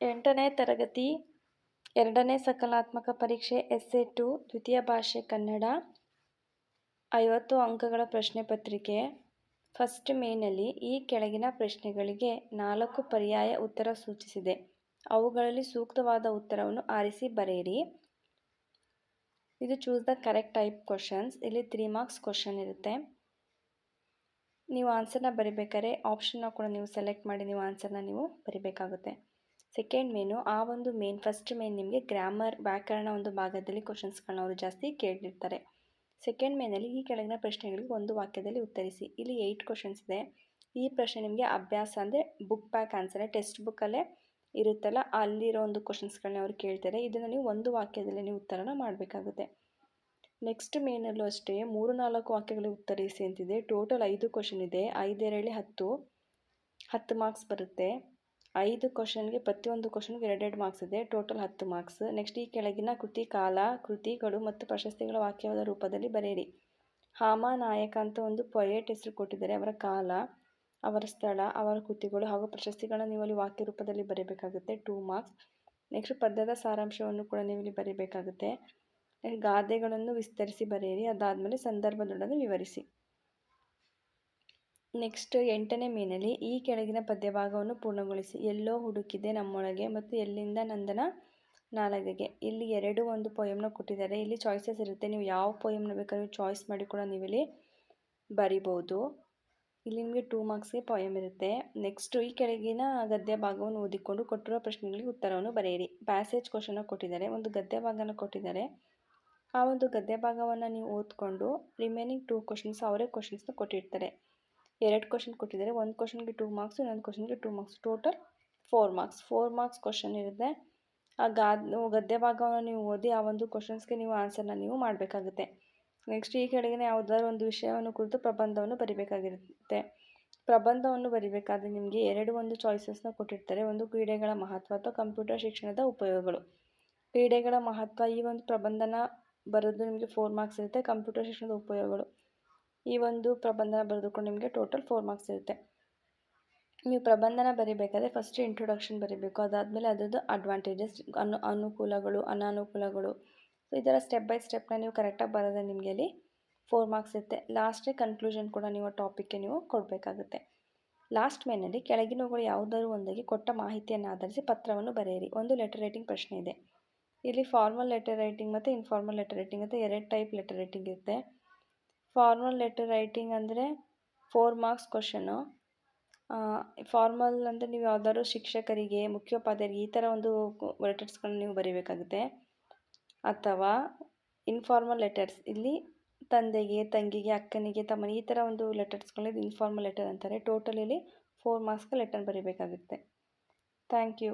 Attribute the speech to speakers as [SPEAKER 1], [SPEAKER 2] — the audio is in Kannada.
[SPEAKER 1] ಎಂಟನೇ ತರಗತಿ, ಎರಡನೇ ಸಕಲಾತ್ಮಕ ಪರೀಕ್ಷೆ ಎಸ್ ಎ ಟು ದ್ವಿತೀಯ ಭಾಷೆ ಕನ್ನಡ, ಐವತ್ತು ಅಂಕಗಳ ಪ್ರಶ್ನೆ ಪತ್ರಿಕೆ. ಫಸ್ಟ್ ಮೇನಲ್ಲಿ ಈ ಕೆಳಗಿನ ಪ್ರಶ್ನೆಗಳಿಗೆ ನಾಲ್ಕು ಪರ್ಯಾಯ ಉತ್ತರ ಸೂಚಿಸಿದೆ. ಅವುಗಳಲ್ಲಿ ಸೂಕ್ತವಾದ ಉತ್ತರವನ್ನು ಆರಿಸಿ ಬರೆಯಿರಿ. ಇದು choose the correct type questions ಇಲ್ಲಿ ತ್ರೀ ಮಾರ್ಕ್ಸ್ ಕ್ವಶನ್ ಇರುತ್ತೆ. ನೀವು ಆನ್ಸರ್ನ ಬರಿಬೇಕಾದ್ರೆ ಆಪ್ಷನ್ನ ಕೂಡ ನೀವು ಸೆಲೆಕ್ಟ್ ಮಾಡಿ ನೀವು ಆನ್ಸರ್ನ ನೀವು ಬರಿಬೇಕಾಗುತ್ತೆ. ಸೆಕೆಂಡ್ ಮೇನು ಆ ಒಂದು ಮೇನ್ ಫಸ್ಟ್ ಮೇನ್ ನಿಮಗೆ ಗ್ರಾಮರ್ ವ್ಯಾಕರಣ ಒಂದು ಭಾಗದಲ್ಲಿ ಕ್ವಶನ್ಸ್ಗಳನ್ನ ಅವರು ಜಾಸ್ತಿ ಕೇಳಿರ್ತಾರೆ. ಸೆಕೆಂಡ್ ಮೇನಲ್ಲಿ ಈ ಕೆಳಗಿನ ಪ್ರಶ್ನೆಗಳಿಗೆ ಒಂದು ವಾಕ್ಯದಲ್ಲಿ ಉತ್ತರಿಸಿ. ಇಲ್ಲಿ ಏಯ್ಟ್ ಕ್ವಶನ್ಸ್ ಇದೆ. ಈ ಪ್ರಶ್ನೆ ನಿಮಗೆ ಅಭ್ಯಾಸ ಅಂದರೆ ಬುಕ್ ಪ್ಯಾಕ್ ಆನ್ಸರ್ ಟೆಕ್ಸ್ಟ್ ಬುಕ್ಕಲ್ಲೇ ಇರುತ್ತಲ್ಲ, ಅಲ್ಲಿರೋ ಒಂದು ಕ್ವಶನ್ಸ್ಗಳನ್ನ ಅವರು ಕೇಳ್ತಾರೆ. ಇದನ್ನು ನೀವು ಒಂದು ವಾಕ್ಯದಲ್ಲಿ ನೀವು ಉತ್ತರನ ಮಾಡಬೇಕಾಗುತ್ತೆ. ನೆಕ್ಸ್ಟ್ ಮೇನಲ್ಲೂ ಅಷ್ಟೇ, ಮೂರು ನಾಲ್ಕು ವಾಕ್ಯಗಳಿಗೆ ಉತ್ತರಿಸಿ ಅಂತಿದೆ. ಟೋಟಲ್ ಐದು ಕ್ವಶನ್ ಇದೆ. ಐದೆರಳಿ ಹತ್ತು ಹತ್ತು ಮಾರ್ಕ್ಸ್ ಬರುತ್ತೆ. ಐದು ಕ್ವಶನ್ಗೆ ಪ್ರತಿಯೊಂದು ಕ್ವಶನ್ಗೆ ಎರಡೆರಡು ಮಾರ್ಕ್ಸ್ ಇದೆ, ಟೋಟಲ್ ಹತ್ತು ಮಾರ್ಕ್ಸ್. ನೆಕ್ಸ್ಟ್ ಈ ಕೆಳಗಿನ ಕೃತಿ, ಕಾಲ, ಕೃತಿಗಳು ಮತ್ತು ಪ್ರಶಸ್ತಿಗಳ ವಾಕ್ಯವಾದ ರೂಪದಲ್ಲಿ ಬರೆಯಿರಿ. ಹಾಮ, ನಾಯಕ ಅಂತ ಒಂದು ಪೊಯೆಟ್ ಹೆಸರು ಕೊಟ್ಟಿದ್ದಾರೆ. ಅವರ ಕಾಲ, ಅವರ ಸ್ಥಳ, ಅವರ ಕೃತಿಗಳು ಹಾಗೂ ಪ್ರಶಸ್ತಿಗಳನ್ನು ನೀವು ವಾಕ್ಯ ರೂಪದಲ್ಲಿ ಬರೀಬೇಕಾಗುತ್ತೆ. Two marks. ನೆಕ್ಸ್ಟ್ ಪದ್ಯದ ಸಾರಾಂಶವನ್ನು ಕೂಡ ನೀವು ಇಲ್ಲಿ ಬರೀಬೇಕಾಗುತ್ತೆ. ಗಾದೆಗಳನ್ನು ವಿಸ್ತರಿಸಿ ಬರೆಯಿರಿ. ಅದಾದಮೇಲೆ ಸಂದರ್ಭದೊಡನೆ ವಿವರಿಸಿ. ನೆಕ್ಸ್ಟ್ ಎಂಟನೇ ಮೀನಲ್ಲಿ ಈ ಕೆಳಗಿನ ಪದ್ಯಭಾಗವನ್ನು ಪೂರ್ಣಗೊಳಿಸಿ. ಎಲ್ಲೋ ಹುಡುಕಿದೆ ನಮ್ಮೊಳಗೆ ಮತ್ತು ಎಲ್ಲಿಂದ ನಂದನ ನಾಲಗೆಗೆ. ಇಲ್ಲಿ ಎರಡು ಒಂದು ಪೊಯಮ್ನ ಕೊಟ್ಟಿದ್ದಾರೆ. ಇಲ್ಲಿ ಚಾಯ್ಸಸ್ ಇರುತ್ತೆ. ನೀವು ಯಾವ ಪೊಯಮ್ನ ಬೇಕಾದ್ರೂ ಚಾಯ್ಸ್ ಮಾಡಿ ಕೂಡ ನೀವಿಲ್ಲಿ ಬರಿಬೋದು. ಇಲ್ಲಿ ನಿಮಗೆ ಟೂ ಮಾರ್ಕ್ಸ್ಗೆ ಪೊಯಮ್ ಇರುತ್ತೆ. ನೆಕ್ಸ್ಟು ಈ ಕೆಳಗಿನ ಗದ್ಯ ಭಾಗವನ್ನು ಓದಿಕೊಂಡು ಕೊಟ್ಟಿರೋ ಪ್ರಶ್ನೆಗಳಿಗೆ ಉತ್ತರವನ್ನು ಬರೆಯಿರಿ. ಪ್ಯಾಸೇಜ್ ಕ್ವಶನ ಕೊಟ್ಟಿದ್ದಾರೆ. ಒಂದು ಗದ್ಯ ಭಾಗನ ಕೊಟ್ಟಿದ್ದಾರೆ. ಆ ಒಂದು ಗದ್ಯ ಭಾಗವನ್ನು ನೀವು ಓದ್ಕೊಂಡು ರಿಮೈನಿಂಗ್ ಟೂ ಕ್ವಶನ್ಸ್ ಅವರೇ ಕ್ವಶನ್ಸ್ನ ಕೊಟ್ಟಿರ್ತಾರೆ. ಎರಡು ಕ್ವಶನ್ ಕೊಟ್ಟಿದ್ದಾರೆ. ಒಂದು ಕ್ವಶನ್ಗೆ ಟೂ ಮಾರ್ಕ್ಸ್ ಇನ್ನೊಂದು ಕ್ವಶನ್ಗೆ two marks total four marks four marks question ಇರುತ್ತೆ. ಆ ಗಾದ್ ಗದ್ಯ ಭಾಗವನ್ನು ನೀವು ಓದಿ ಆ ಒಂದು ಕ್ವಶನ್ಸ್ಗೆ ನೀವು ಆನ್ಸರ್ನ ನೀವು ಮಾಡಬೇಕಾಗುತ್ತೆ. ನೆಕ್ಸ್ಟ್ ಈ ಕೆಳಗಿನ ಯಾವುದಾದ್ರು ಒಂದು ವಿಷಯವನ್ನು ಕುರಿತು ಪ್ರಬಂಧವನ್ನು ಬರಿಬೇಕಾಗಿರುತ್ತೆ. ಪ್ರಬಂಧವನ್ನು ಬರಿಬೇಕಾದ್ರೆ ನಿಮಗೆ ಎರಡು ಒಂದು ಚಾಯ್ಸಸ್ನ ಕೊಟ್ಟಿರ್ತಾರೆ. ಒಂದು ಕ್ರೀಡೆಗಳ ಮಹತ್ವ ಅಥವಾ ಕಂಪ್ಯೂಟರ್ ಶಿಕ್ಷಣದ ಉಪಯೋಗಗಳು. ಕ್ರೀಡೆಗಳ ಮಹತ್ವ ಈ ಒಂದು ಪ್ರಬಂಧನ ಬರೋದು ನಿಮಗೆ ಫೋರ್ ಮಾರ್ಕ್ಸ್ ಇರುತ್ತೆ. ಕಂಪ್ಯೂಟರ್ ಶಿಕ್ಷಣದ ಉಪಯೋಗಗಳು. ಈ ಒಂದು ಪ್ರಬಂಧನ ಬರೆದುಕೊಂಡು ನಿಮಗೆ ಟೋಟಲ್ ಫೋರ್ ಮಾರ್ಕ್ಸ್ ಇರುತ್ತೆ. ನೀವು ಪ್ರಬಂಧನ ಬರೀಬೇಕಾದ್ರೆ ಫಸ್ಟ್ ಇಂಟ್ರೊಡಕ್ಷನ್ ಬರೀಬೇಕು. ಅದಾದಮೇಲೆ ಅದರದ್ದು ಅಡ್ವಾಂಟೇಜಸ್ ಅನು, ಅನುಕೂಲಗಳು, ಅನಾನುಕೂಲಗಳು. ಸೊ ಈ ಥರ ಸ್ಟೆಪ್ ಬೈ ಸ್ಟೆಪ್ನ ನೀವು ಕರೆಕ್ಟಾಗಿ ಬರೋದ್ರೆ ನಿಮಗೆ ಅಲ್ಲಿ ಫೋರ್ ಮಾರ್ಕ್ಸ್ ಇರುತ್ತೆ. ಲಾಸ್ಟೇ ಕನ್ಕ್ಲೂಷನ್ ಕೂಡ ನೀವು ಟಾಪಿಕ್ಗೆ ನೀವು ಕೊಡಬೇಕಾಗುತ್ತೆ. ಲಾಸ್ಟ್ ಮೇನಲ್ಲಿ ಕೆಳಗಿನವುಗಳು ಯಾವುದಾದ್ರೂ ಒಂದಾಗಿ ಕೊಟ್ಟ ಮಾಹಿತಿಯನ್ನು ಆಧರಿಸಿ ಪತ್ರವನ್ನು ಬರೆಯಿರಿ. ಒಂದು ಲೆಟರ್ ರೈಟಿಂಗ್ ಪ್ರಶ್ನೆ ಇದೆ. ಇಲ್ಲಿ ಫಾರ್ಮಲ್ ಲೆಟರ್ ರೈಟಿಂಗ್ ಮತ್ತು ಇನ್ಫಾರ್ಮಲ್ ಲೆಟರ್ ರೈಟಿಂಗ್ ಅಂತ ಎರಡು ಟೈಪ್ ಲೆಟರ್ ರೈಟಿಂಗ್ ಇರುತ್ತೆ. ಫಾರ್ಮಲ್ ಲೆಟರ್ ರೈಟಿಂಗ್ ಅಂದರೆ ಫೋರ್ ಮಾರ್ಕ್ಸ್ ಕ್ವಶನು ಫಾರ್ಮಲ್ ಅಂದರೆ ನೀವು ಯಾವ್ದಾದ್ರು ಶಿಕ್ಷಕರಿಗೆ, ಮುಖ್ಯೋಪಾಧ್ಯಾಯರಿಗೆ ಈ ಥರ ಒಂದು ಲೆಟರ್ಸ್ಗಳನ್ನ ನೀವು ಬರೀಬೇಕಾಗುತ್ತೆ. ಅಥವಾ ಇನ್ಫಾರ್ಮಲ್ ಲೆಟರ್ಸ್ ಇಲ್ಲಿ ತಂದೆಗೆ, ತಂಗಿಗೆ, ಅಕ್ಕನಿಗೆ, ತಮ್ಮನಿಗೆ ಈ ಥರ ಒಂದು ಲೆಟರ್ಸ್ಗಳು ಇನ್ಫಾರ್ಮಲ್ ಲೆಟರ್ ಅಂತಾರೆ. ಟೋಟಲ್ ಇಲ್ಲಿ ಫೋರ್ ಮಾರ್ಕ್ಸ್ಗೆ ಲೆಟರ್ ಬರಿಬೇಕಾಗುತ್ತೆ. Thank you